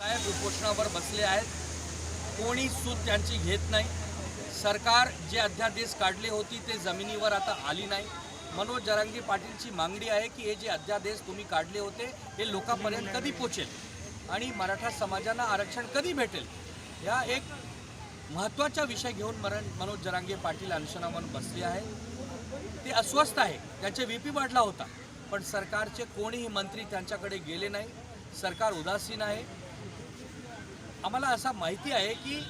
साहेब उपोषणावर बसले आहेत. कोणी सूत त्यांची घेत नाही. सरकार जे अध्यादेश काढले होती ते जमिनीवर आता आली नाही. मनोज जरांगी पाटीलची मागणी आहे की हे जे अध्यादेश तुम्ही काढले होते हे लोकांपर्यंत कधी पोचेल? आणि मराठा समाजाला आरक्षण कधी भेटेल? या एक महत्त्वाचा विषय घेऊन मरण मनोज जरांगे पाटील अनशनावर बसले आहे ते अस्वस्थ आहे. त्यांचे व्ही पी वाढला होता. पण सरकारचे कोणीही मंत्री त्यांच्याकडे गेले नाही. सरकार उदासीन आहे. आम्हाला असा माहिती आहे की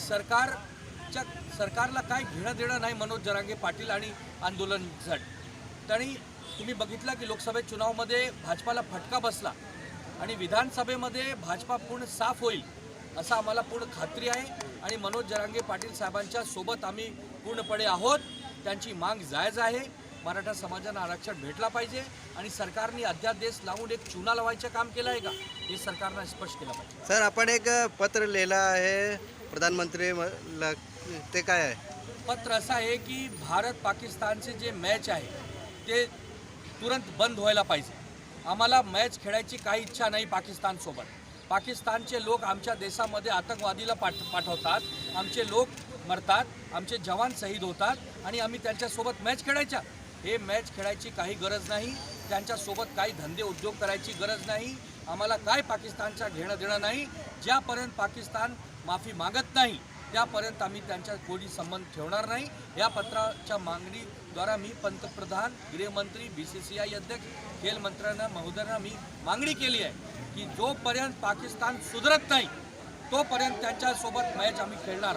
सरकारच्या सरकारला काय घेणं देणं नाही मनोज जरांगे पाटील आणि आंदोलन झट. तरी तुम्ही बघितलं की लोकसभेत चुनावमध्ये भाजपाला फटका बसला आणि विधानसभेमध्ये भाजपा पूर्ण साफ होईल असं आम्हाला पूर्ण खात्री आहे आणि मनोज जरांगे पाटील साहेबांच्या सोबत आम्ही पूर्णपणे आहोत. त्यांची माग जायज आहे. मराठा समाजानं आरक्षण भेटला पाहिजे आणि सरकारने अध्यादेश लावून एक चुना लावायचं काम केलं आहे का? हे सरकारनं स्पष्ट केलं पाहिजे. सर आपण एक पत्र लिहिलं आहे प्रधानमंत्री ते काय आहे? पत्र असं आहे की भारत पाकिस्तानचे जे मॅच आहे ते तुरंत बंद व्हायला पाहिजे. आम्हाला मॅच खेळायची काही इच्छा नाही पाकिस्तानसोबत पाकिस्तानचे लोक आमच्या देशामध्ये आतंकवादीला पाठ पाठवतात. आमचे लोक मरतात आमचे जवान शहीद होतात आणि आम्ही त्यांच्यासोबत मॅच खेळायच्या. हे मॅच खेळायची काही गरज नाही. त्यांच्यासोबत काही धंदे उद्योग करायची गरज नाही. आम्हाला काय पाकिस्तानच्या घेणं देणं नाही. ज्यापर्यंत पाकिस्तान माफी मागत नाही त्यापर्यंत आम्ही त्यांच्या कोणी संबंध ठेवणार नाही. या पत्राच्या मागणीद्वारा मी पंतप्रधान गृहमंत्री बी सी सी आय अध्यक्ष खेल मंत्र्यांना महोदयांना मी मागणी केली आहे की जोपर्यंत पाकिस्तान सुधरत नाही तोपर्यंत त्यांच्यासोबत मॅच आम्ही खेळणार